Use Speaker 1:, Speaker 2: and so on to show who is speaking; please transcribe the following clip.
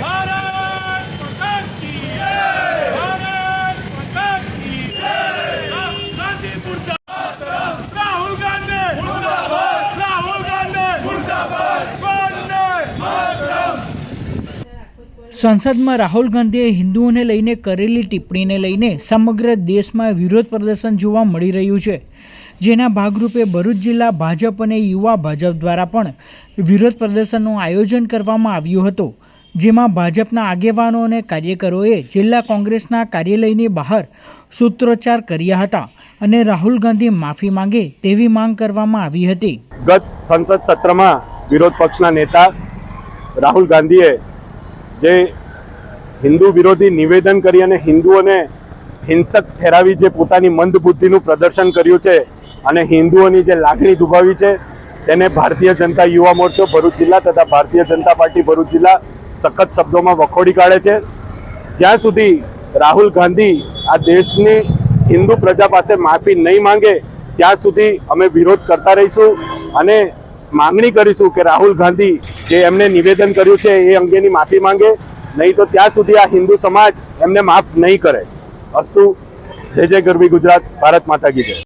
Speaker 1: ભારત માતા કી ભારત માતા કી રાહુલ ગાંધી મુર્દાબાદ રાહુલ ગાંધી મુર્દાબાદ રાહુલ ગાંધી મુર્દાબાદ વંદે માતરમ
Speaker 2: સંસદમાં રાહુલ ગાંધીએ હિન્દુઓને લઈને કરેલી ટિપ્પણીને લઈને સમગ્ર દેશમાં વિરોધ પ્રદર્શન જોવા મળી રહ્યું છે. જેના ભાગરૂપે ભરૂચ જિલ્લા ભાજપ અને યુવા ભાજપ દ્વારા પણ વિરોધ પ્રદર્શનનું આયોજન કરવામાં આવ્યું હતું. જેમાં ભાજપના આગેવાનો અને કાર્યકરોએ જિલ્લા કોંગ્રેસના કાર્યાલયની બહાર સૂત્રોચ્ચાર કર્યા હતા અને રાહુલ ગાંધી માફી માંગે તેવી માંગ કરવામાં આવી હતી.
Speaker 3: ગત સંસદ સત્રમાં વિરોધ પક્ષના નેતા રાહુલ ગાંધીએ જે હિન્દુ વિરોધી નિવેદન કરી અને હિન્દુઓને હિંસક ઠેરાવી જે પોતાની મંદબુદ્ધિનું પ્રદર્શન કર્યું છે અને હિન્દુઓની જે લાગણી દુભાવી છે, તેને ભારતીય જનતા યુવા મોરચો ભરૂચ જિલ્લા તથા ભારતીય જનતા પાર્ટી ભરૂચ જિલ્લા સખત શબ્દોમાં વખોડી કાઢે છે. જ્યાં સુધી રાહુલ ગાંધી આ દેશની હિન્દુ પ્રજા પાસે માફી નહીં માંગે, ત્યાં સુધી અમે વિરોધ કરતા રહીશું અને માંગણી કરીશું કે રાહુલ ગાંધી જે એમને નિવેદન કર્યું છે એ અંગેની માફી માંગે. નહીં તો ત્યાં સુધી આ હિન્દુ સમાજ એમને માફ નહીં કરે. અસ્તુ. જય જય ગરવી ગુજરાત. ભારત માતા કી જય.